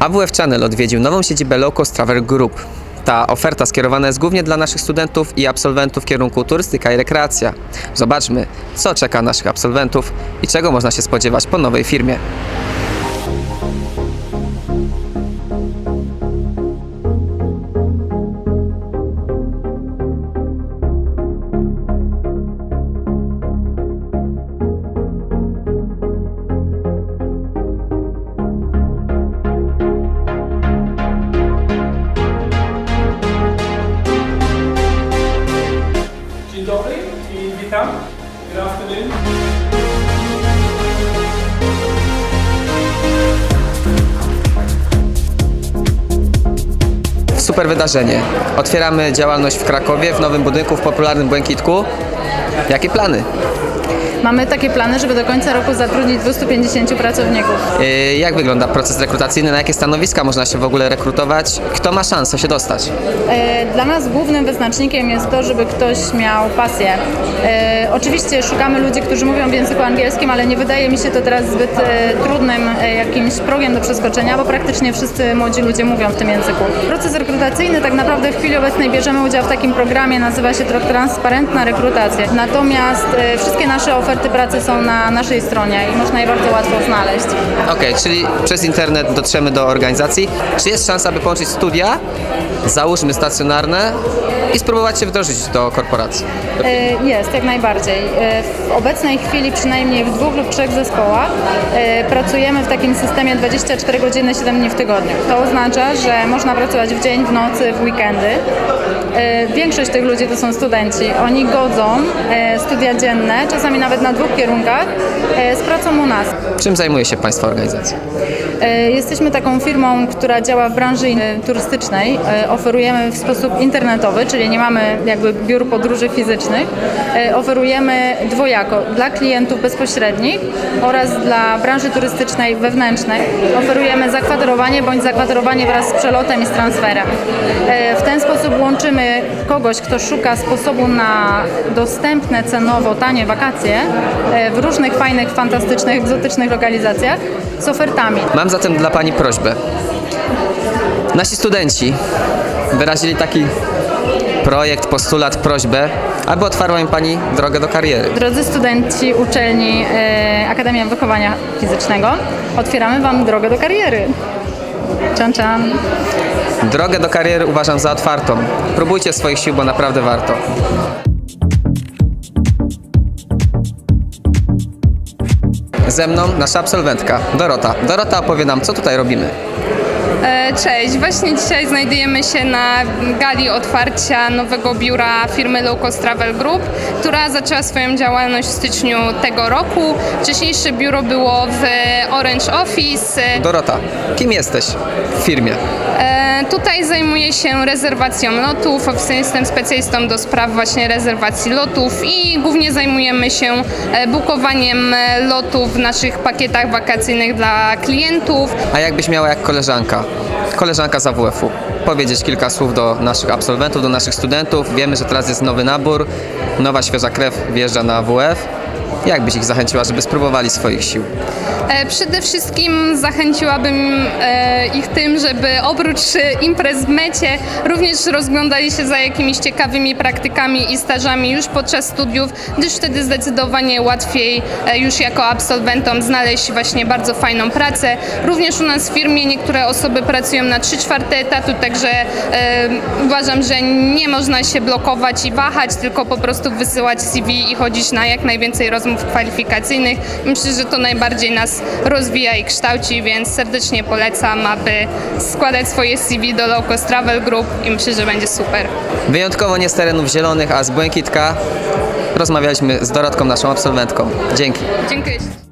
AWF Channel odwiedził nową siedzibę Low Cost Travel Group. Ta oferta skierowana jest głównie dla naszych studentów i absolwentów kierunku turystyka i rekreacja. Zobaczmy, co czeka naszych absolwentów i czego można się spodziewać po nowej firmie. Witam. Good afternoon. Super wydarzenie. Otwieramy działalność w Krakowie, w nowym budynku, w popularnym Błękitku. Jakie plany? Mamy takie plany, żeby do końca roku zatrudnić 250 pracowników. Yy, Jak wygląda proces rekrutacyjny? Na jakie stanowiska można się w ogóle rekrutować? Kto ma szansę się dostać? E, Dla nas głównym wyznacznikiem jest to, żeby ktoś miał pasję. E, Oczywiście szukamy ludzi, którzy mówią w języku angielskim, ale nie wydaje mi się to teraz zbyt e, trudnym e, jakimś progiem do przeskoczenia, bo praktycznie wszyscy młodzi ludzie mówią w tym języku. Proces rekrutacyjny tak naprawdę w chwili obecnej bierzemy udział w takim programie, nazywa się to Transparentna Rekrutacja. Natomiast e, wszystkie nasze oferty pracy są na naszej stronie i można je bardzo łatwo znaleźć. Okej, czyli przez internet dotrzemy do organizacji. Czy jest szansa, by połączyć studia, załóżmy stacjonarne i spróbować się wdrożyć do korporacji? E, Jest, jak najbardziej. E, W obecnej chwili przynajmniej w dwóch lub trzech zespołach e, pracujemy w takim systemie 24 godziny 7 dni w tygodniu. To oznacza, że można pracować w dzień, w nocy, w weekendy. E, Większość tych ludzi to są studenci. Oni godzą e, studia dzienne, czasami nawet na dwóch kierunkach, e, z pracą u nas. Czym zajmuje się Państwa organizacja? E, Jesteśmy taką firmą, która działa w branży turystycznej. E, Oferujemy w sposób internetowy, czyli nie mamy jakby biur podróży fizycznych. Oferujemy dwojako dla klientów bezpośrednich oraz dla branży turystycznej wewnętrznej. Oferujemy zakwaterowanie bądź zakwaterowanie wraz z przelotem i z transferem. W ten sposób łączymy kogoś, kto szuka sposobu na dostępne cenowo, tanie wakacje w różnych fajnych, fantastycznych, egzotycznych lokalizacjach z ofertami. Mam zatem dla Pani prośbę. Nasi studenci wyrazili taki projekt, postulat, prośbę, aby otwarła im Pani drogę do kariery. Drodzy studenci uczelni e, Akademia Wychowania Fizycznego, otwieramy Wam drogę do kariery. Czan, czan. Drogę do kariery uważam za otwartą. Próbujcie swoich sił, bo naprawdę warto. Ze mną nasza absolwentka Dorota. Dorota opowie nam, co tutaj robimy. E, Cześć, właśnie dzisiaj znajdujemy się na gali otwarcia nowego biura firmy Low Cost Travel Group, która zaczęła swoją działalność w styczniu tego roku. Wcześniejsze biuro było w Orange Office. Dorota, kim jesteś w firmie? E, Tutaj zajmuję się rezerwacją lotów, jestem specjalistą do spraw właśnie rezerwacji lotów i głównie zajmujemy się e, bukowaniem lotów w naszych pakietach wakacyjnych dla klientów. A jakbyś miała jak koleżanka, koleżanka z AWF-u, powiedzieć kilka słów do naszych absolwentów, do naszych studentów. Wiemy, że teraz jest nowy nabór, nowa świeża krew wjeżdża na AWF. Jak byś ich zachęciła, żeby spróbowali swoich sił? E, Przede wszystkim zachęciłabym e, ich tym, żeby oprócz e, imprez w mecie również rozglądali się za jakimiś ciekawymi praktykami i stażami już podczas studiów, gdyż wtedy zdecydowanie łatwiej już jako absolwentom znaleźć właśnie bardzo fajną pracę. Również u nas w firmie niektóre osoby pracują na 3 czwarte etatu, także uważam, że nie można się blokować i wahać, tylko po prostu wysyłać CV i chodzić na jak najwięcej rozmów kwalifikacyjnych. Myślę, że to najbardziej nas rozwija i kształci, więc serdecznie polecam, aby składać swoje CV do Low Cost Travel Group i myślę, że będzie super. Wyjątkowo nie z terenów zielonych, a z Błękitka rozmawialiśmy z Dorotką, naszą absolwentką. Dzięki. Dziękuję.